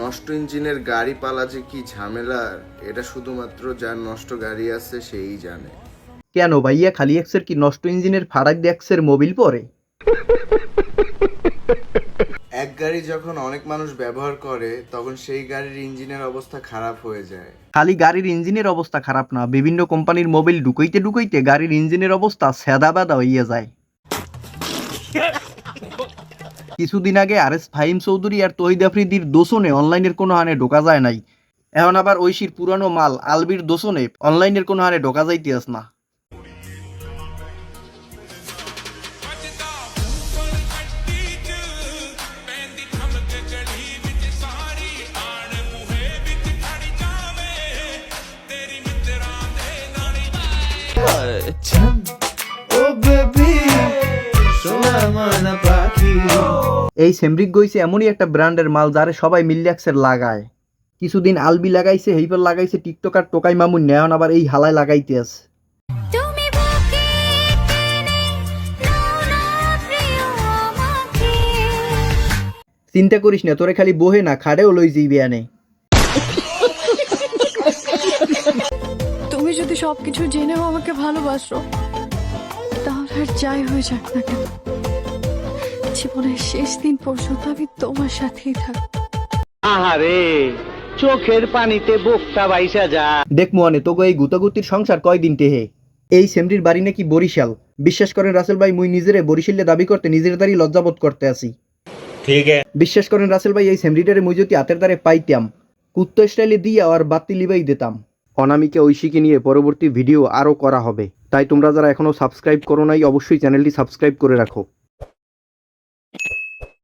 নষ্ট ইঞ্জিনের গাড়ি পালা যে কি ঝামেলার এটা শুধুমাত্র যার নষ্ট গাড়ি আছে সেই জানে। কেন ভাইয়া খালি এক্সের কি নষ্ট ইঞ্জিনের ফারাক এক্সের মোবিল পরে? এক গাড়ি যখন অনেক মানুষ ব্যবহার করে তখন সেই গাড়ির ইঞ্জিনের অবস্থা খারাপ হয়ে যায়। খালি গাড়ির ইঞ্জিনের অবস্থা খারাপ না বিভিন্ন কোম্পানির মোবিল ঢুকাইতে ঢুকাইতে গাড়ির ইঞ্জিনের অবস্থা সেদা বাদা হইয়া যায়। কিছুদিন আগে আর এস ফাহিম চৌধুরী আর তহিদ আফ্রিদির দোষণে অনলাইনের কোনো হানে ঢোকা যায় নাই। এখন আবার ঐশীর পুরানো মাল আলবির দোষণে অনলাইনের কোনো হানে ঢোকা যাইতেস না। এই সেমরিক গইছে এমনই একটা ব্র্যান্ডের মাল যারে সবাই মিলিয়াক্সের লাগায়। কিছুদিন আলবি লাগাইছে হেইপার লাগাইছে টিকটক আর টোকাই মামুন নেয়ন আবার এই হালায় লাগাইতে আছে। চিন্তা করিস না তোরে খালি বহে না খাড়েও লই যাইবে আনে তুমি যদি সবকিছু জেনেও আমাকে ভালোবাসো তাহলে আর যাই হয়ে যাক না কেন? জীবনের শেষ দিন পর্যন্ত আমি তোমার সাথেই থাকব আহারে চোখের পানিতে বোকটা বাইসা যা। দেখ মোয়ানে তোকে এই গুতাগুতির সংসার কয়দিন টেহে? এই সেমরির বাড়ি নাকি বরিশাল। বিশ্বাস করেন রাসেল ভাই মুই নিজেরে বরিশালে দাবি করতে নিজের দ্বারই লজ্জাবোধ করতে আসি। ঠিক বিশ্বাস করেন রাসেল ভাই এই সেমরিটারে মুই যদি হাতের দ্বারে পাইতাম কুত্ত স্টাইলে দিয়ে আর বাতি লিবাই দিতাম। অনামিকে ঐশীকে নিয়ে পরবর্তী ভিডিও আরও করা হবে। তাই তোমরা যারা এখনও সাবস্ক্রাইব করো নাই অবশ্যই চ্যানেলটি সাবস্ক্রাইব করে রাখো।